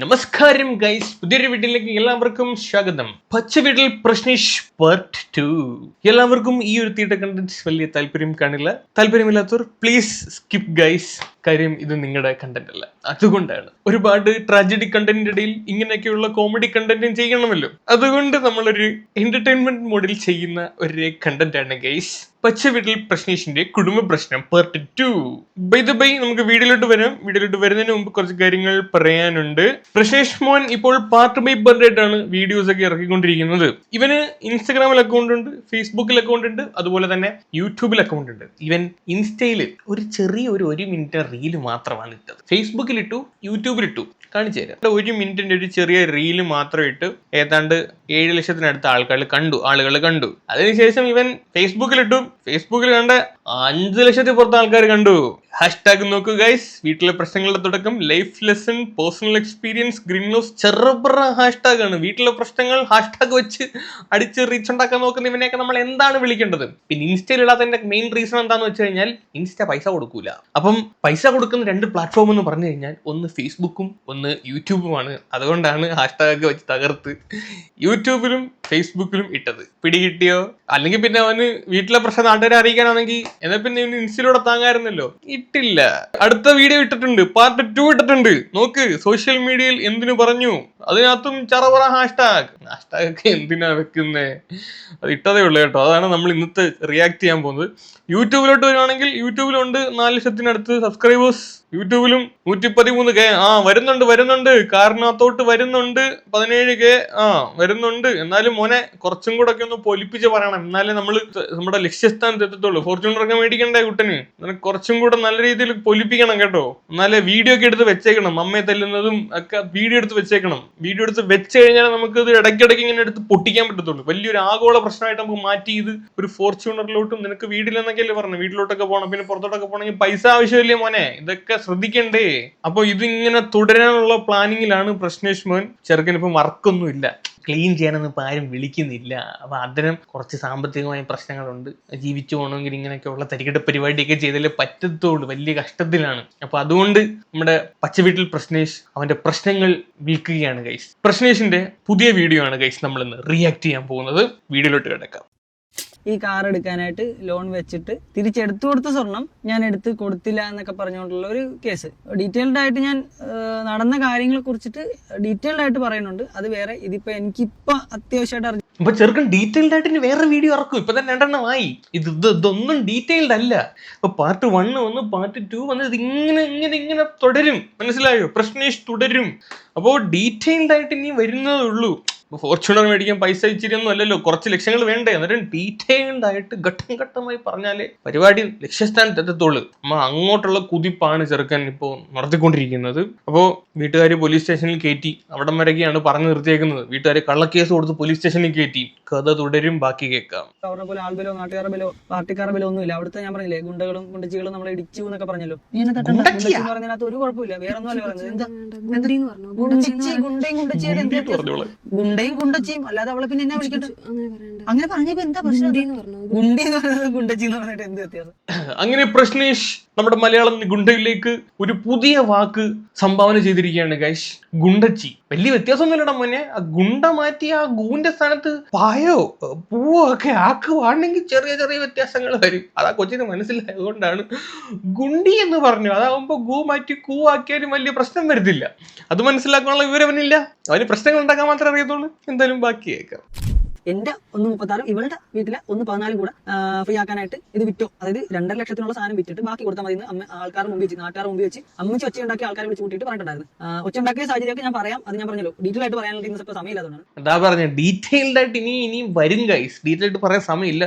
നമസ്കാരം ഗൈസ് പുതിയൊരു വീട്ടിലേക്ക് എല്ലാവർക്കും സ്വാഗതം. പച്ച വീട്ടിൽ പ്രശ്നീഷ് പാർട്ട് ടു എല്ലാവർക്കും ഈ ഒരു തീട്ട കണ്ടന്റ് വലിയ താല്പര്യം കാണില്ല. താല്പര്യമില്ലാത്തവർ പ്ലീസ് സ്കിപ്പ് ഗൈസ് കാര്യം ഇത് നിങ്ങളുടെ കണ്ടന്റ് അല്ല. അതുകൊണ്ടാണ്. ഒരുപാട് ട്രാജഡി കണ്ടന്റിന്റെ ഇടയിൽ ഇങ്ങനെയൊക്കെയുള്ള കോമഡി കണ്ടന്റും ചെയ്യണമല്ലോ. അതുകൊണ്ട് നമ്മളൊരു എന്റർടൈൻമെന്റ് മോഡിൽ ചെയ്യുന്ന ഒരു കണ്ടന്റ് ആണ് ഗൈസ് പച്ച വീട്ടിൽ പ്രശ്നേഷിന്റെ കുടുംബ പ്രശ്നം part two by the by നമുക്ക് വീഡിയോയിലോട്ട് വരാം. വീഡിയോയിലോട്ട് വരുന്നതിന് മുമ്പ് കുറച്ച് കാര്യങ്ങൾ പറയാനുണ്ട്. പ്രശ്നേഷ് മോൻ ഇപ്പോൾ പാർട്ട് ബൈ പാർട്ട് ആയിട്ടാണ് വീഡിയോസ് ഒക്കെ ഇറക്കിക്കൊണ്ടിരിക്കുന്നത്. ഇവന് ഇൻസ്റ്റാഗ്രാമിൽ അക്കൗണ്ട് ഉണ്ട് ഫേസ്ബുക്കിൽ അക്കൗണ്ട് ഉണ്ട് അതുപോലെ തന്നെ യൂട്യൂബിൽ അക്കൗണ്ട് ഉണ്ട്. ഇവൻ ഇൻസ്റ്റയിൽ ഒരു ചെറിയ ഒരു ഒരു മിനിറ്റ് റീൽ മാത്രമാണ് ഇട്ടത്. ഫേസ്ബുക്കിൽ യൂട്യൂബിൽ ഇട്ടു കാണിച്ചു തരാം ഒരു മിനിറ്റിന്റെ ഒരു ചെറിയ റീൽ മാത്രം ഇട്ട് ഏതാണ്ട് ഏഴ് ലക്ഷത്തിനടുത്ത് ആൾക്കാർ കണ്ടു ആളുകൾ കണ്ടു. അതിനുശേഷം ഇവൻ ഫേസ്ബുക്കിൽ ഇട്ടു ഫേസ്ബുക്കിൽ കണ്ട അഞ്ച് ലക്ഷത്തിൽ പുറത്ത് ആൾക്കാർ കണ്ടു. ഹാഷ്ടാഗ് നോക്കൂ ഗൈസ് വീട്ടിലെ പ്രശ്നങ്ങളുടെ തുടക്കം life lesson personal experience green loss ചെറുപ്ര hashtag ആണ്. വീട്ടിലെ പ്രശ്നങ്ങൾ ഹാഷ്ടാഗ് വെച്ച് അടിച്ച് റീച്ച് ഉണ്ടാക്കാൻ നോക്കുന്ന ഇവനെയൊക്കെ നമ്മൾ എന്താണ് വിളിക്കേണ്ടത്? പിന്നെ ഇൻസ്റ്റയിൽ ഇടാത്തതിന്റെ മെയിൻ റീസൺ എന്താണെന്ന് വെച്ച് കഴിഞ്ഞാൽ ഇൻസ്റ്റ പൈസ കൊടുക്കൂല. അപ്പം പൈസ കൊടുക്കുന്ന രണ്ട് പ്ലാറ്റ്ഫോം എന്ന് പറഞ്ഞു കഴിഞ്ഞാൽ ഒന്ന് ഫേസ്ബുക്കും ഒന്ന് യൂട്യൂബുമാണ് അതുകൊണ്ടാണ് ഹാഷ്ടാഗ് വെച്ച് തകർത്ത്. യൂട്യൂബിലും ഫേസ്ബുക്കിലും ഇട്ടത്. പിടികിട്ടിയോ? അല്ലെങ്കിൽ പിന്നെ അവന് വീട്ടിലെ പ്രശ്നം നാട്ടുകാരെ അറിയിക്കാനാണെങ്കിൽ എന്നാൽ പിന്നെ ഇവന് ഇൻസ്റ്റയിലൂടെ താങ്ങായിരുന്നല്ലോ? ഇട്ടില്ല. അടുത്ത വീഡിയോ ഇട്ടിട്ടുണ്ട്. പാർട്ട് ടു ഇട്ടിട്ടുണ്ട്. നോക്ക് സോഷ്യൽ മീഡിയയിൽ എന്തിനു പറഞ്ഞു? അതിനകത്തും ചറപറ ഹാഷ്ടാഗ് ഹാഷ്ടാഗ് ഒക്കെ എന്തിനാ വെക്കുന്നേ? അത് ഇട്ടതേ ഉള്ളൂ കേട്ടോ. അതാണ് നമ്മൾ ഇന്നത്തെ റിയാക്ട് ചെയ്യാൻ പോകുന്നത്. യൂട്യൂബിലോട്ട് വരുവാണെങ്കിൽ യൂട്യൂബിലുണ്ട് നാല് ലക്ഷത്തിനടുത്ത് സബ്സ്ക്രൈബേഴ്സ് യൂട്യൂബിലും നൂറ്റി പതിമൂന്ന് കെ. ആ വരുന്നുണ്ട് വരുന്നുണ്ട്. കാറിനകത്തോട്ട് വരുന്നുണ്ട്. പതിനേഴ് കെ. ആ വരുന്നുണ്ട്. എന്നാലും മോനെ കുറച്ചും കൂടെ ഒക്കെ ഒന്ന് പൊലിപ്പിച്ച് പറയണം. എന്നാലേ നമ്മൾ നമ്മുടെ ലക്ഷ്യസ്ഥാനത്ത് എത്തത്തുള്ളൂ. ഫോർച്യൂണർ ഒക്കെ മേടിക്കണ്ടേ കുട്ടന്? കുറച്ചും കൂടെ നല്ല രീതിയിൽ പൊലിപ്പിക്കണം കേട്ടോ. എന്നാലേ വീഡിയോ ഒക്കെ എടുത്ത് വെച്ചേക്കണം. അമ്മയെ തല്ലുന്നതും ഒക്കെ വീഡിയോ എടുത്ത് വെച്ചേക്കണം. വീഡിയോ എടുത്ത് വെച്ച് കഴിഞ്ഞാൽ നമുക്ക് ഇത് ഇടയ്ക്കിടയ്ക്ക് ഇങ്ങനെ എടുത്ത് പൊട്ടിക്കാൻ പറ്റത്തുള്ളൂ. വലിയൊരു ആഗോള പ്രശ്നമായിട്ട് നമുക്ക് മാറ്റി ഇത് ഒരു ഫോർച്യൂണറിലോട്ടും നിനക്ക് വീട്ടിലെന്നൊക്കെയല്ലേ പറഞ്ഞു വീട്ടിലോട്ടൊക്കെ പോകണം പിന്നെ പുറത്തോട്ടൊക്കെ പോകണമെങ്കിൽ പൈസ ആവശ്യമില്ലേ മോനെ? ഇതൊക്കെ ശ്രദ്ധിക്കണ്ടേ? അപ്പൊ ഇതിങ്ങനെ തുടരാനുള്ള പ്ലാനിങ്ങിലാണ് പ്രശ്നേഷ് മോൻ ചെറുക്കൻ ഇപ്പം വർക്കൊന്നും ഇല്ല ക്ലീൻ ചെയ്യാനൊന്നും ഇപ്പം ആരും വിളിക്കുന്നില്ല. അപ്പൊ അതിനും കുറച്ച് സാമ്പത്തികമായ പ്രശ്നങ്ങളുണ്ട്. ജീവിച്ചു പോകണമെങ്കിൽ ഇങ്ങനെയൊക്കെയുള്ള തരികെട്ട പരിപാടിയൊക്കെ ചെയ്താലേ പറ്റത്തുള്ളൂ. വലിയ കഷ്ടത്തിലാണ്. അപ്പൊ അതുകൊണ്ട് നമ്മുടെ പച്ചവീട്ടിൽ പ്രശ്നേഷ് അവന്റെ പ്രശ്നങ്ങൾ വിൽക്കുകയാണ് ഗൈസ് പ്രശ്നേഷിന്റെ പുതിയ വീഡിയോ ആണ് ഗൈസ് നമ്മൾ ഇന്ന് റിയാക്ട് ചെയ്യാൻ പോകുന്നത്. വീഡിയോയിലോട്ട് കിടക്കാം. ഈ കാർ എടുക്കാനായിട്ട് ലോൺ വെച്ചിട്ട് തിരിച്ചെടുത്തു കൊടുത്ത സ്വർണം ഞാൻ എടുത്ത് കൊടുത്തില്ല എന്നൊക്കെ പറഞ്ഞുകൊണ്ടുള്ള ഒരു കേസ് ഡീറ്റെയിൽഡ് ആയിട്ട് ഞാൻ നടന്ന കാര്യങ്ങളെ കുറിച്ചിട്ട് ഡീറ്റെയിൽഡ് ആയിട്ട് പറയുന്നുണ്ട്. അത് വേറെ ഇതിപ്പോ എനിക്കിപ്പോ അത്യാവശ്യമായിട്ട് അറിഞ്ഞു അപ്പൊ ചെറുക്കൻ ഡീറ്റെയിൽഡ് ആയിട്ട് വേറെ വീഡിയോ ഇറക്കും. ഇപ്പൊ തന്നെ രണ്ടെണ്ണം ആയി ഇത് ഇത് ഇതൊന്നും ഡീറ്റെയിൽഡ് അല്ല. ഇപ്പൊ പാർട്ട് വൺ വന്ന് പാർട്ട് ടു വന്ന് ഇത് ഇങ്ങനെ ഇങ്ങനെ ഇങ്ങനെ തുടരും. മനസ്സിലായോ? പ്രശ്നേഷ് തുടരും. അപ്പോ ഡീറ്റെയിൽഡ് ആയിട്ട് ഇനി വരുന്നതേ ഉള്ളൂ. ഇപ്പൊ ഫോർച്യൂണർ മേടിക്കാൻ പൈസ ഇച്ചിരി ഒന്നും അല്ലല്ലോ. കുറച്ച് ലക്ഷ്യങ്ങൾ വേണ്ടേ? അന്നേരം ഡീറ്റെയിൽഡ് ആയിട്ട് ഘട്ടം ഘട്ടമായി പറഞ്ഞാലേ പരിപാടി ലക്ഷ്യസ്ഥാനത്ത് എത്തത്തുള്ളൂ നമ്മൾ അങ്ങോട്ടുള്ള കുതിപ്പാണ് ചെറുക്കൻ ഇപ്പോൾ നടത്തിക്കൊണ്ടിരിക്കുന്നത്. അപ്പോൾ വീട്ടുകാർ പോലീസ് സ്റ്റേഷനിൽ കയറ്റി അവിടം വരെയൊക്കെയാണ് പറഞ്ഞു നിർത്തിയേക്കുന്നത്. വീട്ടുകാർ കള്ളക്കേസ് കൊടുത്ത് പോലീസ് സ്റ്റേഷനിൽ കയറ്റി കഥ തുടരും ബാക്കി കേൾക്കാം. അവരുടെ പോലെ ആൾബലോ നാട്ടുകാരുടെ ബലോ പാർട്ടിക്കാരുടെ ബലോ ഒന്നുമില്ല. അവിടുത്തെ ഞാൻ പറഞ്ഞില്ലേ ഗുണ്ടകളും ഗുണ്ടച്ചികളും നമ്മളെ ഇടിച്ചു എന്നൊക്കെ പറഞ്ഞല്ലോ. പറഞ്ഞതിനകത്ത് ഒരു കുഴപ്പമില്ല. വേറെ ഒന്നും അല്ല പറയുന്നത് എന്താ? ഗുണ്ടിന്ന് പറഞ്ഞു? ഗുണ്ടച്ചി ഗുണ്ടയും ഗുണ്ടച്ചിയുടെ ഗുണ്ടയും ഗുണ്ടച്ചിയും അല്ലാതെ അവളെ പിന്നെ എന്നാ വിളിക്കട്ടെ അങ്ങനെ പറഞ്ഞപ്പോ എന്താ പ്രശ്നം? ഗുണ്ടി എന്ന് പറയുന്നത് ഗുണ്ടച്ചി എന്ന് പറഞ്ഞിട്ട് എന്ത് വ്യത്യാസം അങ്ങനെ പ്രശ്നേഷ് നമ്മുടെ മലയാളം ഗുണ്ടയിലേക്ക് ഒരു പുതിയ വാക്ക് സംഭാവന ചെയ്തിരിക്കുകയാണ് ഗൈഷ് ഗുണ്ടച്ചി. വലിയ വ്യത്യാസമൊന്നുമില്ലടാ മോനെ. ആ ഗുണ്ട മാറ്റി ആ ഗൂന്റെ സ്ഥാനത്ത് പായോ പൂവോ ഒക്കെ ആക്കുവാണെങ്കിൽ ചെറിയ ചെറിയ വ്യത്യാസങ്ങൾ വരും. അതാ കൊച്ചിന് മനസ്സിലായതുകൊണ്ടാണ് ഗുണ്ടി എന്ന് പറഞ്ഞു. അതാകുമ്പോ ഗൂ മാറ്റി കൂ ആക്കിയാലും വലിയ പ്രശ്നം വരുത്തില്ല. അത് മനസ്സിലാക്കാനുള്ള വിവരം അവന് പ്രശ്നങ്ങൾ ഉണ്ടാക്കാൻ മാത്രമേ അറിയത്തുള്ളൂ. എന്തായാലും ബാക്കി കേൾക്കാം എന്റെ ഒന്ന് മുപ്പത്താറും ഇവളുടെ വീട്ടിലെ ഒന്ന് പതിനാലും കൂടെ ഫ്രീ ആക്കാനായിട്ട് ഇത് വിറ്റോ. അതായത് രണ്ടര ലക്ഷത്തിനുള്ള സാധനം വിറ്റിട്ട് ബാക്കി കൊടുത്താൽ മതി അമ്മ ആൾക്കാർ മുമ്പ് വെച്ച് നാട്ടുകാർ മുമ്പ് വെച്ച് അമ്മച്ച് ഒച്ച ഉണ്ടാക്കിയ ആൾക്കാരെ വിളിച്ച് കൂട്ടിയിട്ട് പറഞ്ഞിട്ടുണ്ടായിരുന്നു. ഒച്ച ഉണ്ടാക്കിയ സാഹചര്യമൊക്കെ ഞാൻ പറയാം അത് ഞാൻ പറഞ്ഞല്ലോ. ഡീറ്റെയിൽ ആയിട്ട് പറയാനുള്ള ഇന്ന് ഇപ്പോൾ സമയമില്ലാത്തതാണ് എന്താ പറഞ്ഞ ഡീറ്റെയിൽഡ് ആയിട്ട് ഇനി ഇനി വരും ഗൈസ് ഡീറ്റെയിൽ ആയിട്ട് പറയാൻ സമയമില്ല.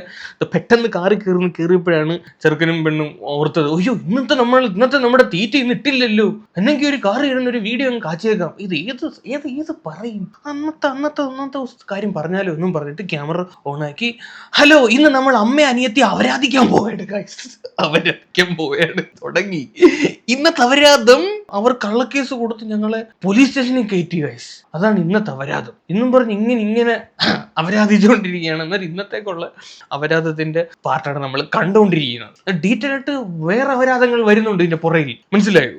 പെട്ടെന്ന് കാറി കയറുന്ന കയറിയപ്പോഴാണ് ചെറുക്കനും പെണ്ണും ഓർത്തത് അയ്യോ ഇന്നത്തെ നമ്മൾ ഇന്നത്തെ നമ്മുടെ തീറ്റ ഇന്ന് ഇട്ടില്ലല്ലോ. എന്നെങ്കിൽ ഒരു കാറ് ഇടുന്ന ഒരു വീഡിയോ കാച്ചേക്കാം ഇത് ഏത് ഏത് ഏത് പറയും? അന്നത്തെ അന്നത്തെ അന്നത്തെ കാര്യം പറഞ്ഞാലോ ഒന്നും പറഞ്ഞിട്ട് ക്യാമറ ഓൺ ആക്കി ഹലോ ഇന്ന് നമ്മൾ അമ്മ അനിയത്തി അവരാധിക്കാൻ പോവുകയാണ് അവരാധിക്കാൻ പോവുകയാണ് തുടങ്ങി. ഇന്നത്തെ അവരാധം അവർ കള്ളക്കേസ് കൊടുത്ത് ഞങ്ങളെ പോലീസ് സ്റ്റേഷനിൽ കയറ്റി ഗൈസ് അതാണ് ഇന്നത്തെ അപരാധം ഇന്നും പറഞ്ഞ് ഇങ്ങനെ ഇങ്ങനെ അപരാധിച്ചുകൊണ്ടിരിക്കുകയാണ് എന്നാൽ ഇന്നത്തേക്കുള്ള അപരാധത്തിന്റെ പാർട്ടാണ് നമ്മൾ കണ്ടുകൊണ്ടിരിക്കുന്നത്. ഡീറ്റെയിൽ ആയിട്ട് വേറെ അപരാധങ്ങൾ വരുന്നുണ്ട് ഇതിന്റെ പുറകിൽ. മനസ്സിലായോ?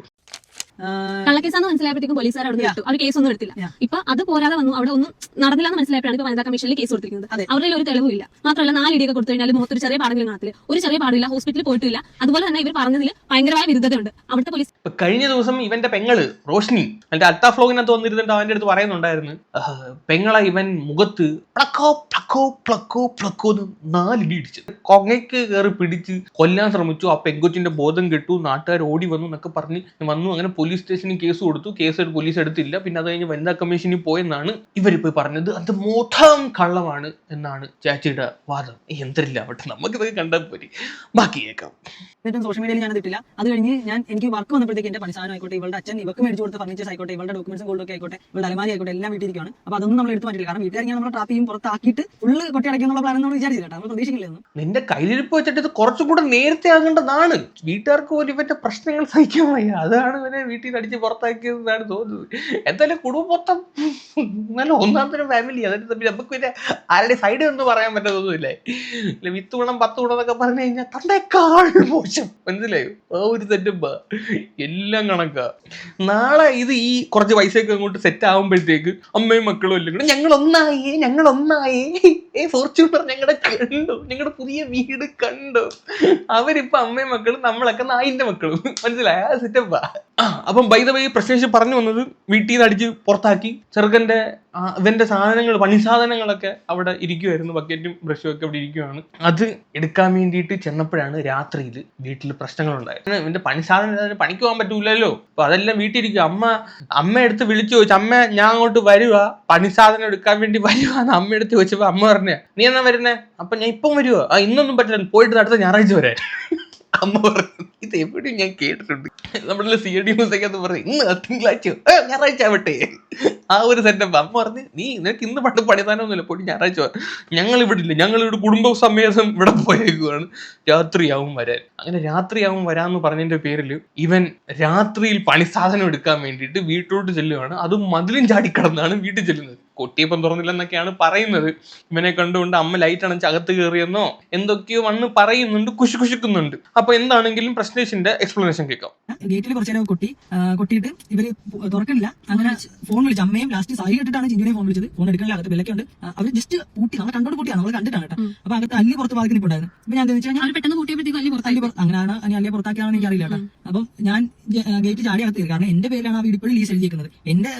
കള്ളക്കേസാന്ന് മനസ്സിലായപ്പോഴത്തേക്കും പോലീസുകാർ അവിടെ. വിട്ടു. അവർ കേസൊന്നും എടുത്തില്ല. ഇപ്പൊ അത് പോരാതെ വന്നു. അവിടെ ഒന്നും നടന്നില്ല എന്ന് മനസ്സിലായപ്പോഴാണ് ഇപ്പൊ വനിതാ കമ്മീഷനിൽ കേസ് കൊടുത്തിരിക്കുന്നത്. അതെ. അവരുടെ ഒരു തെളിവില്ല മാത്രമല്ല നാലിടിയൊക്കെ കൊടുത്തു കഴിഞ്ഞാൽ മുഖത്തൊരു ചെറിയ പാടെങ്കിലും കാണത്തില്ല ഒരു ചെറിയ പാടില്ല ഹോസ്പിറ്റലിൽ പോയിട്ടില്ല. അതുപോലെ തന്നെ ഇവർ പറഞ്ഞതിൽ ഭയങ്കരമായ വിരുദ്ധതയുണ്ട്. അവിടുത്തെ പോലീസ് ഇപ്പൊ കഴിഞ്ഞ ദിവസം ഇവന്റെ പെങ്ങൾ റോഷ്നി എന്റെ അൽത്താ ഫ്ലോഗിനകത്ത് വന്നിരുന്നിട്ട് അവന്റെ അടുത്ത് പറയുന്നുണ്ടായിരുന്നു. "ആ, പെങ്ങളെ ഇവൻ മുഖത്ത് പ്ലക്കോ പ്ലക്കോ പ്ലക്കോ പ്ലക്കോ എന്ന് നാലിടി ഇടിച്ചു. കൊങ്ങയ്ക്ക് കയറി പിടിച്ച് കൊല്ലാൻ ശ്രമിച്ചു. ആ പെങ്കൊച്ചിന്റെ ബോധം കെട്ടു. നാട്ടുകാർ ഓടി വന്നു എന്നൊക്കെ പറഞ്ഞ് വന്നു. അങ്ങനെ പോലീസ് സ്റ്റേഷനിൽ കേസ് കൊടുത്തു. കേസ് പോലീസ് എടുത്തില്ല. പിന്നെ അത് കഴിഞ്ഞ് വനിതാ കമ്മീഷനിൽ പോയെന്നാണ് ഇവരിപ്പോ പറഞ്ഞത്. അത് മൊത്തം കള്ളമാണ് എന്നാണ് ചാച്ചിയുടെ വാദം. എന്തരില്ല. അവിടെ നമുക്കിതൊക്കെ കണ്ടാൽ പോരി. ബാക്കി കേൾക്കാം. എന്നിട്ടും സോഷ്യൽ മീഡിയയിൽ ഞാൻ ഇട്ടില്ല. അത് കഴിഞ്ഞ് ഞാൻ എനിക്ക് വർക്ക് വന്നപ്പോഴത്തേക്ക് എന്റെ പണിസാധനം ആയിക്കോട്ടെ ഇവളുടെ അച്ഛൻ ഇവർക്ക് മേടിച്ചു കൊടുത്ത ഫർണിച്ചേഴ്സ് ആയിക്കോട്ടെ ഇവളുടെ ഡോക്യുമെന്റ്സും ഗോൾഡൊക്കെ ആയിക്കോട്ടെ ഇവളുടെ അലമാരി ആയിക്കോട്ടെ എല്ലാം വീട്ടിരിക്കുകയാണ് അപ്പൊ അതൊന്നും നമ്മൾ എടുത്ത് മാറ്റില്ല കാരണം വീട്ടുകാർ നമ്മൾ ട്രാപ്പ് ചെയ്യും പുറത്താക്കിയിട്ട് ഫുള്ള് കൊട്ടി അടയ്ക്കാനുള്ള പ്ലാൻ നമ്മൾ വിചാരിച്ചില്ല നമ്മൾ പ്രതീക്ഷിക്കില്ലായിരുന്നു നിന്റെ കയ്യിലിരിപ്പ് വെച്ചിട്ട് ഇത് കുറച്ചും കൂടെ നേരത്തെ ആകേണ്ടതാണ്. വീട്ടുകാർക്ക് പോലും ഇവന്റെ പ്രശ്നങ്ങൾ സഹിക്കാൻ വയ്യ. അതാണ് ഇവനെ വീട്ടിൽ നിന്ന് അടിച്ച് പുറത്താക്കിയതെന്നാണ് തോന്നുന്നത്. എന്തായാലും കുടുംബം മൊത്തം നല്ല ഒന്നാം തരം ഫാമിലി അതായത് പിന്നെ നമുക്ക് പിന്നെ ആരുടെ സൈഡ് എന്ന് പറയാൻ പറ്റത്തൊന്നുമില്ലേ ഇല്ല വിത്ത് ഗുണം പത്ത് ഗുണം എന്നൊക്കെ പറഞ്ഞു കഴിഞ്ഞാൽ തന്നേക്കാൾ മോശം. മനസ്സിലായോ? ആ ഒരു സെറ്റപ്പാ എല്ലാം കണക്ക. നാളെ ഇത് ഈ കുറച്ച് പൈസയൊക്കെ അങ്ങോട്ട് സെറ്റ് ആകുമ്പോഴത്തേക്ക് അമ്മയും മക്കളും എല്ലാം ഞങ്ങൾ ഒന്നായേ ഞങ്ങൾ ഒന്നായേ ഏ ഫോർച്യൂണർ ഞങ്ങളുടെ കണ്ടു. ഞങ്ങളുടെ പുതിയ വീട് കണ്ടു. അവരിപ്പോ അമ്മയും മക്കളും നമ്മളൊക്കെ നായിന്റെ മക്കളും. മനസ്സിലായ? സെറ്റപ്പാ അപ്പം ബൈ ദ വൈ പ്രശ്നേഷ് പറഞ്ഞു വന്നത് വീട്ടിൽ നിന്ന് അടിച്ച് പുറത്താക്കി. ചെറുക്കന്റെ ഇവന്റെ സാധനങ്ങൾ പണി സാധനങ്ങളൊക്കെ അവിടെ ഇരിക്കുമായിരുന്നു ബക്കറ്റും ബ്രഷും ഒക്കെ അവിടെ ഇരിക്കുവാണ്. അത് എടുക്കാൻ വേണ്ടിയിട്ട് ചെന്നപ്പോഴാണ് രാത്രിയിൽ വീട്ടിൽ പ്രശ്നങ്ങൾ ഉണ്ടായത് ഇവന്റെ പണി സാധനം അതിന് പണിക്ക് പോകാൻ പറ്റൂലല്ലോ. അപ്പൊ അതെല്ലാം വീട്ടിലിരിക്കും. അമ്മ അമ്മ എടുത്ത് വിളിച്ചു ചോദിച്ചു അമ്മ ഞാൻ അങ്ങോട്ട് വരുക പണി സാധനം എടുക്കാൻ വേണ്ടി വരുക എന്ന് അമ്മ എടുത്ത് ചോദിച്ചപ്പോ അമ്മ പറഞ്ഞ നീ എന്നാ വരുന്നേ? അപ്പൊ ഞാൻ ഇപ്പം വരുവോ. ആ ഇന്നൊന്നും പറ്റില്ല. പോയിട്ട് അടുത്ത ഞായറാഴ്ച വരാൻ. അമ്മ പറഞ്ഞു ഇത് എവിടെയും ഞാൻ കേട്ടിട്ടുണ്ട്. നമ്മുടെ സി ഡി മ്യൂസിക്കകത്ത് പറയും ഇന്ന് തിങ്കളാഴ്ച ഞായറാഴ്ച ആവട്ടെ. ആ ഒരു സെറ്റപ്പ് അമ്മ പറഞ്ഞ് നീ നിനക്ക് ഇന്ന് പണ്ട് പണിതാനൊന്നുമില്ല പോയി ഞായറാഴ്ച. ഞങ്ങൾ ഇവിടെ ഇല്ല ഞങ്ങൾ ഇവിടെ കുടുംബ സമേതം ഇവിടെ പോയേക്കുവാണ്. രാത്രിയാവും വരാൻ. അങ്ങനെ രാത്രിയാവും വരാന്ന് പറഞ്ഞതിന്റെ പേരിൽ ഇവൻ രാത്രിയിൽ പണി സാധനം എടുക്കാൻ വേണ്ടിയിട്ട് വീട്ടിലോട്ട് ചെല്ലുകയാണ് അതും മതിലും ചാടിക്കടന്നാണ് വീട്ടിൽ ചെല്ലുന്നത്. കൊട്ടിയപ്പം തുറന്നില്ലെന്നൊക്കെയാണ് പറയുന്നത്. ഇവനെ കണ്ടുകൊണ്ട് അമ്മ ലൈറ്റ് അണച്ച് അകത്ത് കയറിയെന്നോ എന്തൊക്കെയോ വന്ന് പറയുന്നുണ്ട് കുശു കുശുക്കുന്നുണ്ട്. അപ്പൊ എന്താണെങ്കിലും പ്രശ്നേഷിന്റെ എക്സ്പ്ലനേഷൻ കേൾക്കാം. ഗേറ്റിൽ കുറച്ച് നേരം കൊട്ടി കൊട്ടിയിട്ട് ഇവർ തുറക്കണില്ല. അങ്ങനെ ഫോൺ വിളിച്ചു അമ്മയും ലാസ്റ്റ് സാരി ഇട്ടിട്ടാണ് ചിഞ്ചുനെ ഫോൺ വിളിച്ചത്. ഫോൺ എടുക്കണില്ല അകത്ത് വിലക്കുണ്ട് അവർ ജസ്റ്റ് കൂട്ടി നമ്മൾ കണ്ടോട് കൂട്ടിയാണ് നമ്മൾ കണ്ടിട്ടാണ് കേട്ടോ. അപ്പൊ അകത്ത് അല്ലി പുറത്ത് ബാക്കി നിൽപ്പുണ്ടായിരുന്നു അപ്പൊ ഞാൻ വെച്ചാൽ പെട്ടെന്ന് കൂട്ടിയപ്പോഴത്തേക്ക് അല്ലി പുറത്ത് അങ്ങനെയാണ് അല്ലെ പുറത്താക്കിയാണെന്ന് എനിക്കറിയില്ല കേട്ടോ. അപ്പം ഞാൻ ഗേറ്റ് ചാടി അകത്ത് കാരണം എന്റെ പേരിലാണ് ആ വീട് ഇപ്പോഴും ലീസ് എഴുതിയിരിക്കുന്നത് എന്റെ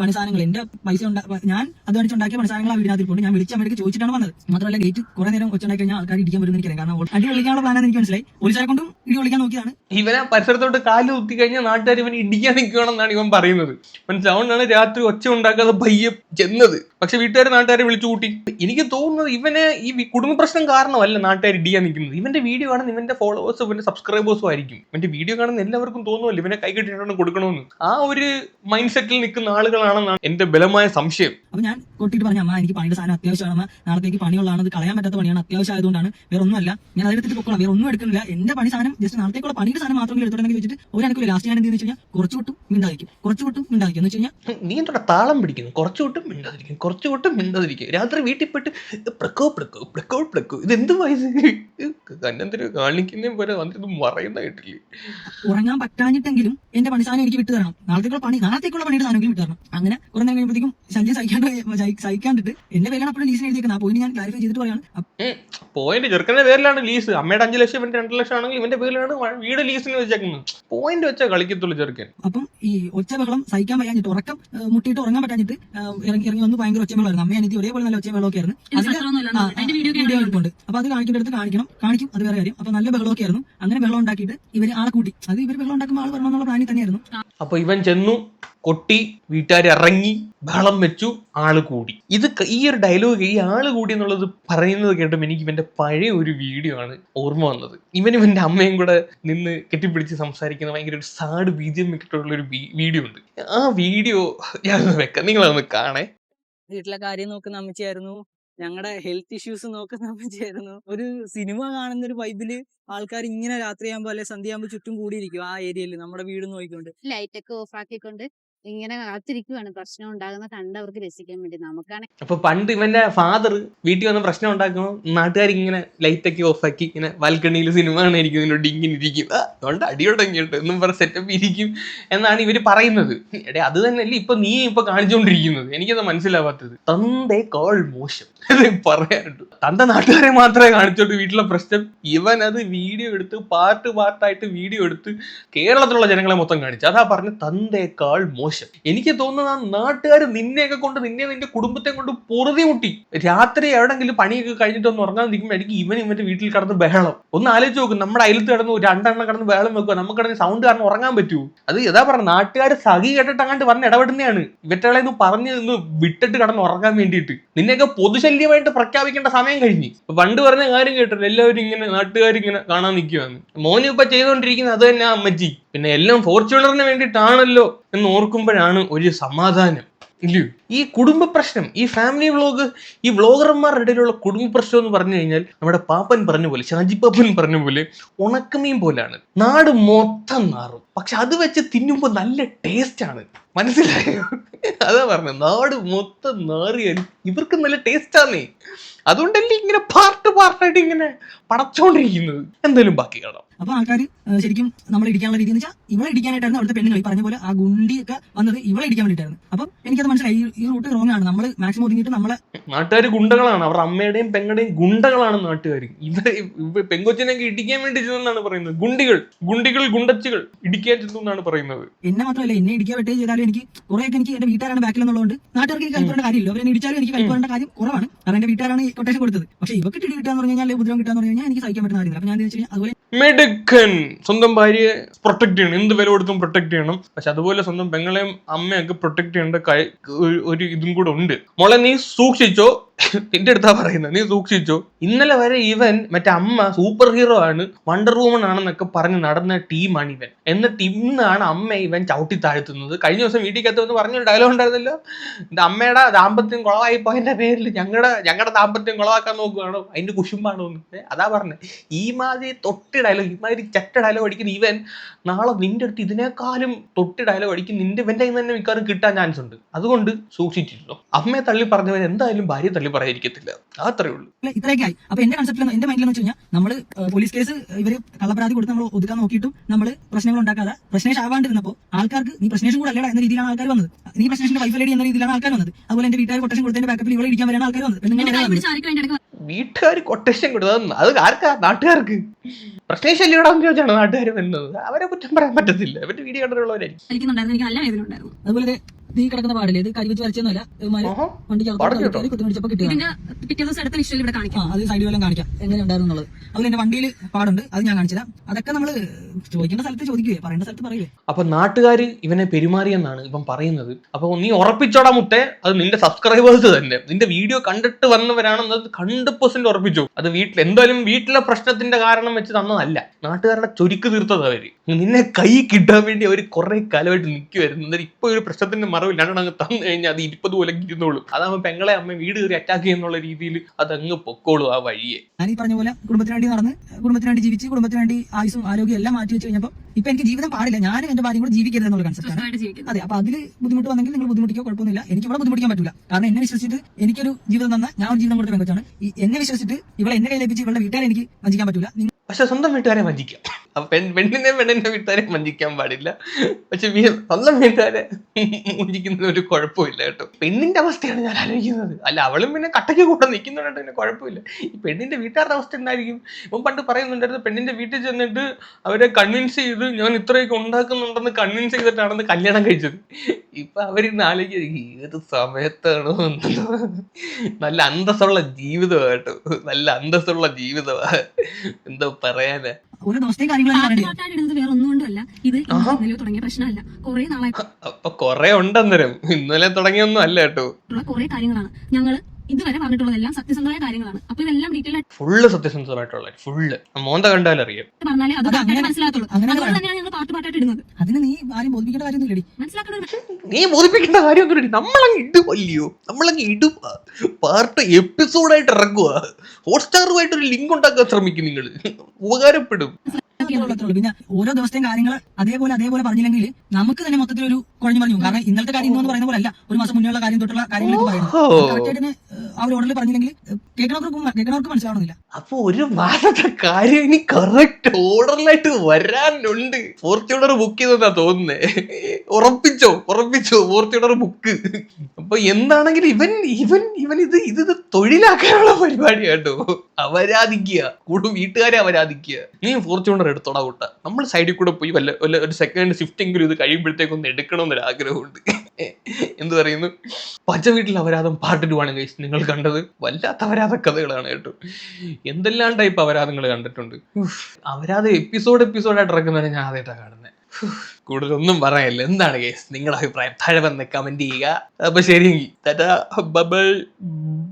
പണി പണിസാധനങ്ങൾ എന്റെ പൈസ ഞാൻ അധ്വാനിച്ചുണ്ടാക്കിയ പണിസാധനങ്ങൾ ആ വീടിനകത്ത് കൊണ്ട് ഞാൻ വിളിച്ച അമ്മയ്ക്ക് ചോദിച്ചിട്ടാണ് വന്നത്. മാത്രമല്ല ഗേറ്റ് കുറെ നേരം ഒച്ചുണ്ടാക്കി കഴിഞ്ഞാൽ ആൾക്കാർ ഇടിക്കാൻ വരുന്ന എനിക്കറിയാം. കാരണം അടി വിളിക്കാനുള്ള പ്ലാനാണ് എനിക്ക് മനസ്സിലായി. പോലീസുകാരെ കൊണ്ടും ഇടി വിളിക്കാൻ നോക്കിയാണ് ഇവനെ പരിസരത്തോട്ട് കാൽ കുത്തി കഴിഞ്ഞാൽ നാട്ടുകാർ ഇവൻ ഇടിക്കാൻ നിൽക്കുകയാണെന്നാണ് ഇവൻ പറയുന്നത്. മനസ്സിലാവുകൊണ്ടാണ് രാത്രി ഒച്ച ഉണ്ടാക്കാതെ പയ്യെ ചെന്നത്. പക്ഷെ വീട്ടുകാർ നാട്ടുകാരെ വിളിച്ചു കൂട്ടി. എനിക്ക് തോന്നുന്നത് ഇവന് ഈ കുടുംബ പ്രശ്നം കാരണമല്ല നാട്ടുകാർ ഇടിയാൻ നിൽക്കുന്നത്. ഇവന്റെ വീഡിയോ കാണുന്ന ഇവന്റെ ഫോളോവേഴ്സും ഇവന്റെ സബ്സ്ക്രൈബേഴ്സും ആയിരിക്കും. ഇവന്റെ വീഡിയോ കാണുന്ന എല്ലാവർക്കും തോന്നുമല്ലോ ഇവനെ കൈ കൊടുക്കണമെന്ന് ആ ഒരു മൈൻഡ് സെറ്റിൽ നിൽക്കുന്ന ആളുകളാണെന്നാണ് എന്റെ ബലമായ സംശയം. അപ്പൊ ഞാൻ കൊട്ടിട്ട് പറഞ്ഞു അമ്മ എനിക്ക് പണിയുടെ സാധനം അത്യാവശ്യമാണ് അമ്മ. നാളത്തേക്ക് പണിയുള്ളതാണ് അത് കളയാൻ പറ്റാത്ത പണിയാണ് അത്യാവശ്യം ആയതുകൊണ്ടാണ് വേറെ ഒന്നുമല്ല ഞാൻ അതെടുത്തിട്ട് പൊക്കോളാം വേറെ ഒന്നും എടുക്കുന്നില്ല. എന്റെ പണി സാധനം ജസ്റ്റ് നാളത്തേക്കുള്ള പണിയുടെ സാധനം മാത്രം എടുത്തോണ്ടെങ്കിൽ വെച്ചിട്ട് ഒരു അനുകൂല ലാസ്റ്റ് ഞാൻ എന്ത് വെച്ച് കഴിഞ്ഞാൽ കുറച്ച് വിട്ടും മിണ്ടായിരിക്കും കുറച്ച് വിട്ടും മിണ്ടായിരിക്കും എന്ന് വെച്ച് കഴിഞ്ഞാൽ നീ എന്തൊക്കെ താളം പിടിക്കുന്നു? കുറച്ചുകൂട്ടും മിണ്ടാതിരിക്കും. കുറച്ചുകൂട്ടും മിണ്ടാതിരിക്കും. രാത്രി വീട്ടിൽ പെട്ട് പ്രക്കോ പ്രക്കോ പ്രക്കോ പ്രക്കോ. ഇത് എന്ത് വയസ്സ് കന്നന്തിന് കാണിക്കുന്നേ പോലെ വന്നിട്ട് മറയുന്ന കേട്ടില്ലേ? ഉറങ്ങാൻ പറ്റാഞ്ഞിട്ടെങ്കിലും എന്റെ പണി സാധനം എനിക്ക് വിട്ടു തരണം നാളത്തേക്കുള്ള പണി നാളത്തേക്കുള്ള പണിയുടെ സാധനം വിട്ടു തരണം അങ്ങനെ കുറെ നേരം കഴിയുമ്പോഴത്തേക്കും ശല്യം സഹിക്കാണ്ട് സഹി- സഹിക്കാണ്ടിട്ട്. എന്റെ പേരാണ് അപ്പോഴും ലീസിന് എഴുതിയേക്കുന്നത്. ആ പോയിന്റ് ഞാൻ ക്ലാരിഫൈ ചെയ്തിട്ട് പറയാണ്. പോയിന്റ് ചെറുക്കന്റെ പേരിലാണ് ലീസ് അമ്മയുടെ അഞ്ചു ലക്ഷം ഇവന്റെ രണ്ട് ലക്ഷം ആണെങ്കിൽ ഇവന്റെ പേരിലാണ് വീട് ലീസിന് വെച്ചേക്കുന്നത്. പോയിന്റ് വെച്ചാൽ കളിക്കത്തുള്ളൂ ചെറുക്കൻ. അപ്പം ഈ ഒച്ച ബഹളം സഹിക്കാൻ വയ്യാഞ്ഞിട്ട് ഉറക്കം മുട്ടിയിട്ട് ഉറങ്ങാൻ പറ്റാഞ്ഞിട്ട് ഇറങ്ങി ഇറങ്ങി വന്ന് ഭയങ്കര ഒച്ച ബഹളമായിരുന്നു അമ്മ എനിക്ക് ഒരേപോലെ നല്ല ഒച്ച ബഹളമൊക്കെ ആയിരുന്നു അതിന്റെ വീഡിയോ വീഡിയോ എടുത്തുണ്ട് അപ്പൊ അത് കാണിക്കേണ്ട അടുത്ത് കാണിക്കണം. കാണിക്കും അത് വേറെ കാര്യം. അപ്പൊ നല്ല ബഹളമൊക്കെ ആയിരുന്നു അങ്ങനെ ബഹളം ഉണ്ടാക്കിയിട്ട് ഇവർ ആളെ കൂട്ടി. അത് ഇവർ ബഹളം ഉണ്ടാക്കുമ്പോൾ ആൾ വരണമെന്നുള്ള പ്ലാനിൽ തന്നെയായിരുന്നു. അപ്പൊ ഇവൻ ചെന്നു. കൊട്ടി വീട്ടുകാർ ഇറങ്ങി ബഹളം വെച്ചു ആൾ കൂടി. ഇത് ഈ ഒരു ഡയലോഗ് ഈ ആൾ കൂടി എന്നുള്ളത് പറയുന്നത് കേട്ടപ്പോൾ എനിക്ക് ഇവന്റെ പഴയ ഒരു വീഡിയോ ആണ് ഓർമ്മ വന്നത്. ഇവൻ ഇവന്റെ അമ്മയും കൂടെ നിന്ന് കെട്ടിപ്പിടിച്ച് സംസാരിക്കുന്ന ഭയങ്കര ഒരു സാഡ് ബീജം ഇട്ടിട്ടുള്ള ഒരു വീഡിയോ ഉണ്ട്. ആ വീഡിയോ ഞാൻ വെക്കാം. നിങ്ങളൊന്ന് കാണേ. വീട്ടിലെ കാര്യം നോക്കുന്ന അമ്മച്ചിയായിരുന്നു. ഞങ്ങളുടെ ഹെൽത്ത് ഇഷ്യൂസ് നോക്കുന്ന അമ്മച്ചിയായിരുന്നു. ഒരു സിനിമ കാണുന്ന ഒരു വൈബിൽ ആൾക്കാർ ഇങ്ങനെ രാത്രിയാകുമ്പോ അല്ലെ സന്ധ്യയാകുമ്പോ ചുറ്റും കൂടിയിരിക്കും ആ ഏരിയയിൽ നമ്മുടെ വീട് നോക്കിക്കൊണ്ട്. ലൈറ്റ് ഒക്കെ ഓഫ് ആക്കിക്കൊണ്ട് ഇങ്ങനെ കാത്തിരിക്കുവാണ്. പ്രശ്നം ഉണ്ടാകുന്ന കണ്ട് അവർക്ക് രസിക്കാൻ വേണ്ടി നമുക്കാണ് അപ്പൊ പണ്ട് ഇവന്റെ ഫാദർ വീട്ടിൽ വന്ന് പ്രശ്നം ഉണ്ടാക്കുമ്പോൾ നാട്ടുകാർ ഇങ്ങനെ ലൈറ്റ് ഒക്കെ ഓഫ് ആക്കി ഇങ്ങനെ ബാൽക്കണിയിൽ സിനിമ കാണായിരിക്കും ഇതിനോട് ഇങ്ങനെ ഇരിക്കും. അതുകൊണ്ട് അടിയോടങ്ങിയിട്ട് എന്നും പറഞ്ഞ സെറ്റപ്പ് ഇരിക്കും. എന്നാണ് ഇവർ പറയുന്നത്. എടേ അത് തന്നെയല്ലേ ഇപ്പൊ നീ ഇപ്പൊ കാണിച്ചുകൊണ്ടിരിക്കുന്നത് എനിക്കത് മനസ്സിലാവാത്തത്. തന്തേക്കാൾ മോശം. ഇത് പറയാനുണ്ട്. തന്റെ നാട്ടുകാരെ മാത്രമേ കാണിച്ചോട്ട് വീട്ടിലെ പ്രശ്നം. ഇവൻ അത് വീഡിയോ എടുത്ത് പാർട്ട് പാർട്ടായിട്ട് വീഡിയോ എടുത്ത് കേരളത്തിലുള്ള ജനങ്ങളെ മൊത്തം കാണിച്ചു. അതാ പറഞ്ഞ തന്തേക്കാൾ മോശം. എനിക്ക് തോന്നുന്നത് ആ നാട്ടുകാർ നിന്നെയൊക്കെ കൊണ്ട് നിന്നെ നിന്റെ കുടുംബത്തെ കൊണ്ട് പൊറുതി മുട്ടി രാത്രി എവിടെങ്കിലും പണിയൊക്കെ കഴിഞ്ഞിട്ട് ഒന്ന് ഉറങ്ങാൻ നിൽക്കുമ്പോഴായിരിക്കും ഇവൻ ഇവന്റെ വീട്ടിൽ കിടന്ന് ബഹളം. ഒന്ന് ആലോചിച്ച് നോക്കും നമ്മുടെ അയലത്ത് കിടന്ന് രണ്ടെണ്ണം കിടന്ന് ബഹളം വെക്കുക നമുക്ക് കിടന്ന് സൗണ്ട് കാരണം ഉറങ്ങാൻ പറ്റൂ. അത് യഥാ പറഞ്ഞ നാട്ടുകാർ സഖി കേട്ടിട്ട് അങ്ങോട്ട് വന്ന് ഇടപെടുന്നതാണ്. ഇവറ്റകളെ ഒന്ന് പറഞ്ഞ് ഒന്ന് വിട്ടിട്ട് കിടന്ന് ഉറങ്ങാൻ വേണ്ടിയിട്ട്. നിന്നെയൊക്കെ പൊതുശല്യമായിട്ട് പ്രഖ്യാപിക്കേണ്ട സമയം കഴിഞ്ഞു. പണ്ട് പറഞ്ഞ കാര്യം കേട്ടില്ല എല്ലാവരും ഇങ്ങനെ നാട്ടുകാർ ഇങ്ങനെ കാണാൻ നിൽക്കുവാന്ന് മോനും ഇപ്പൊ ചെയ്തുകൊണ്ടിരിക്കുന്നത് അത് തന്നെ അമ്മച്ചി. പിന്നെ എല്ലാം ഫോർച്യൂണറിന് വേണ്ടിയിട്ടാണല്ലോ. എന്ന് ഓർക്കുമ്പോഴാണ് ഒരു സമാധാനം. ഇല്ലയോ? ഈ കുടുംബ പ്രശ്നം ഈ ഫാമിലി വ്ളോഗ് ഈ വ്ളോഗർമാരുടെ ഇടയിലുള്ള കുടുംബ പ്രശ്നം എന്ന് പറഞ്ഞു കഴിഞ്ഞാൽ നമ്മുടെ പാപ്പൻ പറഞ്ഞ പോലെ ഷാജി പാപ്പൻ പറഞ്ഞ പോലെ ഉണക്കമീൻ പോലാണ്. നാട് മൊത്തം നാറും. പക്ഷെ അത് വെച്ച് തിന്നുമ്പോൾ നല്ല ടേസ്റ്റ് ആണ്. മനസ്സിലായോ? അതാ പറഞ്ഞത് നാട് മൊത്തം നാറിയാൽ ഇവർക്ക് നല്ല ടേസ്റ്റ് ആണേ അതുകൊണ്ടല്ലേ ഇങ്ങനെ പാർട്ട് പാർട്ടായിട്ട് ഇങ്ങനെ പടച്ചോണ്ടിരിക്കുന്നത്. എന്തായാലും ബാക്കി കാണാം. അപ്പൊ ആൾക്കാർ ശരിക്കും നമ്മൾ ഇടിക്കാനുള്ള രീതി എന്ന് വെച്ചാൽ ഇവളെ ഇടിക്കാനായിട്ടായിരുന്നു അവിടുത്തെ പെണ്ണുങ്ങൾ ഈ പറഞ്ഞ പോലെ ആ ഗുണ്ടിയൊക്കെ വന്നത് ഇവളെ ഇടിക്കാൻ വേണ്ടിയിട്ടായിരുന്നു. അപ്പൊ എനിക്കത് മനസ്സിലായി. ഈ- റൂട്ട് റോങ് ആണ്. നമ്മൾ മാക്സിമം ഒതുങ്ങിയിട്ട് നമ്മളെ നാട്ടുകാർ ഗുണ്ടകളാണ്. അവർ അമ്മയുടെയും പെങ്ങളുടെയും ഗുണ്ടകളാണ് നാട്ടുകാർ ഇവരെ ഇവ പെങ്കൊച്ചിനൊക്കെ ഇടിക്കാൻ വേണ്ടി ചെന്നാണ് പറയുന്നത്. ഗുണ്ടികൾ. ഗുണ്ടികൾ ഗുണ്ടച്ചുകൾ ഇടിക്കാൻ ചെന്നു എന്നാണ് പറയുന്നത്. എന്നെ മാത്രമല്ല എന്നെ ഇടിക്കാൻ വെട്ടേ ചെയ്താലും എനിക്ക് കുറെയൊക്കെ എനിക്ക് എന്റെ വീട്ടുകാരാണ് ബാക്കിൽ എന്നുള്ളതുകൊണ്ട് നാട്ടുകാർക്ക് എനിക്ക് കൽപ്പറേണ്ട കാര്യമില്ല. അവരെന്നെ ഇടിച്ചാലും എനിക്ക് കൽപ്പറേണ്ട കാര്യം കുറവാണ്. കാരണം എന്റെ വീട്ടുകാരാണ് ഈ കൊട്ടേഷൻ കൊടുത്തത്. പക്ഷെ ഇവക്ക് ഇടി കിട്ടാന്ന് പറഞ്ഞു കഴിഞ്ഞാൽ ഉപദ്രവം കിട്ടാന്ന് പറഞ്ഞു കഴിഞ്ഞാൽ എനിക്ക് സഹിക്കാൻ പറ്റുന്ന കാര്യമില്ല. അപ്പൊ ഞാൻ എന്താ വെച്ച് കഴിഞ്ഞാൽ അതുപോലെ മെടുക്കൻ സ്വന്തം ഭാര്യയെ പ്രൊട്ടക്ട് ചെയ്യണം. എന്ത് വില കൊടുത്തും പ്രൊട്ടക്ട് ചെയ്യണം. പക്ഷെ അതുപോലെ സ്വന്തം പെങ്ങളെയും അമ്മയൊക്കെ പ്രൊട്ടക്ട് ചെയ്യേണ്ട ഒരു- ഇതും കൂടെ ഉണ്ട്. മോളെ നീ സൂക്ഷിച്ചോ? നിന്റെ അടുത്താ പറയുന്നത്. നീ സൂക്ഷിച്ചോ. ഇന്നലെ വരെ ഇവൻ മറ്റേ അമ്മ സൂപ്പർ ഹീറോ ആണ് വണ്ടർ വുമൺ ആണെന്നൊക്കെ പറഞ്ഞ് നടന്ന ടീമാണ് ഇവൻ. എന്നിട്ട് ഇന്നാണ് അമ്മ ഇവൻ ചവിട്ടി താഴ്ത്തുന്നത്. കഴിഞ്ഞ ദിവസം വീട്ടിൽ വന്ന് പറഞ്ഞൊരു ഡയലോഗ് ഉണ്ടായിരുന്നല്ലോ. എന്റെ അമ്മയുടെ ദാമ്പത്യം കുളവായി പോയതിന്റെ പേരിൽ ഞങ്ങളുടെ ഞങ്ങളുടെ ദാമ്പത്യം കുളവാക്കാൻ നോക്കുകയാണോ അതിന്റെ കുശുമ്പാണോ അതാ പറഞ്ഞത് ഈ മാതിരി തൊട്ടി ഡയലോഗ് ഈ മാതിരി ചെറ്റ ഡയലോഗ് അടിക്കുന്ന ഇവൻ നാളെ നിന്റെ അടുത്ത് ഇതിനേക്കാളും തൊട്ടി ഡയലോഗ് അടിക്കും. നിന്റെ ഇവന്റെ തന്നെ മിക്കവാറും കിട്ടാൻ ചാൻസ് ഉണ്ട്. അതുകൊണ്ട് സൂക്ഷിച്ചിരുന്നു. അമ്മയെ തള്ളി പറഞ്ഞവൻ എന്തായാലും ഭാര്യ തള്ളി പറയാതിരിക്കത്തില്ല അത്രേ ഉള്ളൂ. ഇത്രയൊക്കെ ആയി അപ്പൊ എന്റെ കൺസെപ്റ്റിൽ എന്റെ മൈൻഡിൽ എന്ന് വെച്ച് കഴിഞ്ഞാൽ നമ്മൾ പോലീസ് കേസ് ഇവർ കള്ളപ്പരാതി കൊടുത്ത് നമ്മൾ ഒതുക്കാൻ നോക്കിയിട്ടും നമ്മൾ പ്രശ്നങ്ങൾ ഉണ്ടാക്കാതെ പ്രശ്നേഷ് ആവാണ്ടിരുന്നപ്പോൾ ആൾക്കാർക്ക് നീ പ്രശ്നേഷും കൂടെ അല്ലേടാ എന്ന രീതിയിലാണ് ആൾക്കാർ വന്നത്. നീ പ്രശ്നേഷിന്റെ വൈഫ് ലേഡി എന്ന രീതിയിലാണ് ആൾക്കാർ വന്നത്. അതുപോലെ എന്റെ വീട്ടുകാർ കൊട്ടേഷൻ കൊടുത്തതിന്റെ ബാക്കപ്പിൽ ഇവിടെ ഇരിക്കാൻ വരാൻ ആൾക്കാർ വന്നത്. വീട്ടുകാർ കൊട്ടേഷൻ കൊടുത്തത് അത് ആർക്കാ? നാട്ടുകാർക്ക്. പ്രശ്നശല്യോടാന്ന് ചോദിച്ചാണ് നാട്ടുകാർ വരുന്നത് അവരെ കുറ്റം പറയാൻ പറ്റത്തില്ല. അവരുടെ വീഡിയോ കണ്ടിട്ടുള്ളവരായിരിക്കും അതുപോലെ നീ കിടക്കുന്ന പാടില്ലേ? ഇത് കരിവെച്ച് വരച്ചൊന്നുമല്ല. വണ്ടിക്ക് പാടം കേട്ടോ. അകത്ത് ഇതിന്റെ പിറ്റേ ദിവസം എടുത്ത വിഷ്വൽ ഇവിടെ ആ കാണിക്കാം അത് സൈഡ് വല്ലതും കാണിക്കാം. എങ്ങനെ ഉണ്ടായിരുന്നു എന്നുള്ളത്. അതുപോലെ എന്റെ വണ്ടിയിൽ പാടുണ്ട്. അത് ഞാൻ കാണിച്ചതാ അതൊക്കെ നമ്മൾ ചോദിക്കേണ്ട സ്ഥലത്ത് ചോദിക്കുകയെ പറയേണ്ട സ്ഥലത്ത് പറയുകയെ അപ്പൊ നാട്ടുകാർ ഇവനെ പെരുമാറിയെന്നാണ് ഇവൻ പറയുന്നത്. അപ്പൊ നീ ഉറപ്പിച്ചോടാ മുട്ടേ അത് നിന്റെ സബ്സ്ക്രൈബേഴ്സ് തന്നെ. നിന്റെ വീഡിയോ കണ്ടിട്ട് വന്നവരാണെന്നത് ഹൺഡ്രഡ് പെർസെന്റ് ഉറപ്പിച്ചു. അത് വീട്ടിൽ എന്തായാലും വീട്ടിലെ പ്രശ്നത്തിന്റെ കാരണം വെച്ച് തന്നതല്ല. നാട്ടുകാരുടെ ചൊരുക്ക് തീർത്തത് അവർ. നിന്നെ കൈ കിട്ടാൻ വേണ്ടി അവർ കുറെ കാലമായിട്ട് നിൽക്കുമായിരുന്നു ഇപ്പൊ ഒരു പ്രശ്നത്തിന്റെ മറവില്ലാണ്ട് അങ്ങ് തന്നു കഴിഞ്ഞാൽ അത് ഇരുപത് പോലെ ഇരുന്നോളും. അതാവുമ്പോ പെങ്ങളെ അമ്മ വീട് കയറി അറ്റാക്ക് ചെയ്യുന്നുള്ള രീതിയിൽ അതങ്ങ് പൊക്കോളും ആ വഴിയെ. ഞാൻ ഈ പറഞ്ഞ പോലെ കുടുംബത്തിന് വേണ്ടി നടന്ന് കുടുംബത്തിന് വേണ്ടി ജീവിച്ച് കുടുംബത്തിന് വേണ്ടി ആയുസും ആരോഗ്യം എല്ലാം മാറ്റി വെച്ച് കഴിഞ്ഞപ്പോൾ ഇപ്പൊ എനിക്ക് ജീവിതം പാടില്ല. ഞാനും എന്റെ ഭാര്യയും കൂടെ ജീവിക്കരുത് എന്നുള്ള കൺസെപ്റ്റ് അതെ അപ്പൊ അതിൽ ബുദ്ധിമുട്ട് വന്നെങ്കിൽ നിങ്ങൾ ബുദ്ധിമുട്ടിക്കോ കുഴപ്പമൊന്നുമില്ല. എനിക്ക് ഇവിടെ ബുദ്ധിമുട്ടിക്കാൻ പറ്റില്ല കാരണം എന്നെ വിശ്വസിച്ചിട്ട് എനിക്കൊരു ജീവിതം തന്ന ഞാൻ ഒരു ജീവിതം കൊടുത്ത പെങ്കൊച്ചാണ് എന്നെ വിശ്വസിച്ചിട്ട് ഇവിടെ എന്നെ കയ്യിലേപ്പിച്ച് ഇവളുടെ വീട്ടുകാരെ എനിക്ക് വഞ്ചിക്കാൻ പറ്റില്ല പക്ഷെ സ്വന്തം വീട്ടുകാരെ വഞ്ചിക്കാം. അപ്പൊ പെൺ പെണ്ണിനെ പെണ്ണിന്റെ വീട്ടുകാരെ വഞ്ചിക്കാൻ പാടില്ല. പക്ഷെ സ്വന്തം വീട്ടുകാരെ വഞ്ചിക്കുന്നതിന് ഒരു കുഴപ്പമില്ല കേട്ടോ. പെണ്ണിന്റെ അവസ്ഥയാണ് ഞാൻ ആലോചിക്കുന്നത്. അല്ല അവളും പിന്നെ കട്ടയ്ക്ക് കൂടെ നിൽക്കുന്നുണ്ട് പിന്നെ കുഴപ്പമില്ല. ഈ പെണ്ണിന്റെ വീട്ടുകാരുടെ അവസ്ഥ ഉണ്ടായിരിക്കും ഇപ്പം പണ്ട് പറയുന്നുണ്ടായിരുന്നു പെണ്ണിന്റെ വീട്ടിൽ ചെന്നിട്ട് അവരെ കൺവിൻസ് ചെയ്ത് ഞാൻ ഇത്രയൊക്കെ ഉണ്ടാക്കുന്നുണ്ടെന്ന് കൺവിൻസ് ചെയ്തിട്ടാണെന്ന് കല്യാണം കഴിച്ചത്. ഇപ്പൊ അവരിന്ന് ആലോചിക്കുക ഏത് സമയത്താണോ നല്ല അന്തസ്സുള്ള ജീവിതമാണ് കേട്ടോ. നല്ല അന്തസ്സുള്ള ജീവിതമാണ് എന്തോ പറയാനാ. ഓരോ ദിവസത്തെയും വേറെ ഒന്നും കൊണ്ടല്ല. ഇത് ഇന്നലെ തുടങ്ങിയ പ്രശ്നമല്ല. കുറെ നാളായി അപ്പൊ കൊറേ ഉണ്ടന്നേരം. ഇന്നലെ തുടങ്ങിയൊന്നും അല്ല കേട്ടോ. കുറെ കാര്യങ്ങളാണ്. ഞങ്ങൾ ഇതുവരെ പറഞ്ഞിട്ടുള്ളതെല്ലാം സത്യസന്ധമായ കാര്യങ്ങളാണ്. അപ്പൊ ഇതെല്ലാം ഡീറ്റെയിൽ ആയിട്ട് ഫുള്ള് സത്യസന്ധമായിട്ടുള്ള ഫുള്ള് മോന്ത കണ്ടാലറിയാം പറഞ്ഞാലേ അത് അങ്ങനെ- കറക്റ്റായിട്ട് മനസ്സിലാകത്തുള്ളൂ. അങ്ങനെ അതുകൊണ്ട്. തന്നെയാണ് ഞങ്ങൾ പാട്ട് പാട്ടായിട്ട് ഇടുന്നത്. അതിന് നീ ആരും ബോധിപ്പിക്കേണ്ട കാര്യമൊന്നുമില്ലടി. മനസ്സിലാക്കണം നീ ബോധിപ്പിക്കേണ്ട കാര്യമൊന്നും നമ്മളങ്ങ് ഇടുവല്ലയോ നമ്മളങ്ങ് ഇടും. പാർട്ട് എപ്പിസോഡായിട്ട് ഇറങ്ങുക ഹോട്ട്സ്റ്റാറുമായിട്ട് ഒരു ലിങ്ക് ഉണ്ടാക്കാൻ ശ്രമിക്കും നിങ്ങൾ ഉപകാരപ്പെടും. അത്രേ ഉള്ളൂ, പിന്നെ ഓരോ ദിവസത്തെയും കാര്യങ്ങൾ അതേപോലെ അതേപോലെ പറഞ്ഞില്ലെങ്കിൽ നമുക്ക് തന്നെ മൊത്തത്തിൽ ഒരു കുഴഞ്ഞു പറഞ്ഞു കാരണം ഇന്നലത്തെ കാര്യം എന്ന് പറയുന്ന പോലെ അല്ല. ഒരു മാസം മുന്നേ ഉള്ള കാര്യം തൊട്ടുള്ള കാര്യങ്ങളൊക്കെ പറയുന്നത് ഓഹോ. കറക്റ്റ് ആയിട്ട് തന്നെ, ഏഹ്, ആ ഒരു ഓർഡറിൽ പറഞ്ഞില്ലെങ്കിൽ കേൾക്കണവർക്ക് കേൾക്കണവർക്കും മനസ്സിലാവണമെന്നില്ല. അപ്പൊ ഒരു മാസത്തെ കാര്യം ഇനി കറക്റ്റ് ഓർഡറിലായിട്ട് വരാനുണ്ട്. ഫോർച്യൂണർ ബുക്ക് ചെയ്തെന്നാ തോന്നുന്നേ. ഉറപ്പിച്ചോ? ഉറപ്പിച്ചോ? ഫോർച്യൂണർ ബുക്ക് അപ്പൊ എന്താണെങ്കിലും ഇവൻ ഇവൻ ഇവൻ ഇത് ഇത് തൊഴിലാക്കാനുള്ള പരിപാടി കേട്ടോ. അവരാധിക്കുക കൂടും വീട്ടുകാരെ അവരാധിക്കുക നീ ഫോർച്യൂണർ എടുത്തോടാ കൂട്ട. നമ്മൾ സൈഡിൽ കൂടെ പോയി വല്ല വല്ല ഒരു സെക്കൻഡ് ഷിഫ്റ്റ് എങ്കിലും ഇത് കഴിയുമ്പോഴത്തേക്കൊന്ന് എടുക്കണമെന്നൊരു ആഗ്രഹമുണ്ട് എന്ത് പറയുന്നു? പച്ച വീട്ടിൽ അപരാധം വേണം ഗൈസ് നിങ്ങൾ കണ്ടത് വല്ലാത്ത അപരാധ കഥകളാണ് കേട്ടോ. എന്തെല്ലാം ടൈപ്പ് അപരാധങ്ങൾ കണ്ടിട്ടുണ്ട്. അപരാധ എപ്പിസോഡ് എപ്പിസോഡായിട്ട് ഇറക്കുന്നതാണ് ഞാൻ ആദ്യമായിട്ടാണ് കാണുന്നത് കൂടുതലൊന്നും പറയല്ല. എന്താണ് കേസ് നിങ്ങളുടെ അഭിപ്രായം? താഴെ വന്ന് കമന്റ് ചെയ്യുക. അപ്പൊ ശരി ബബിൾ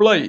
ബ്ലൈ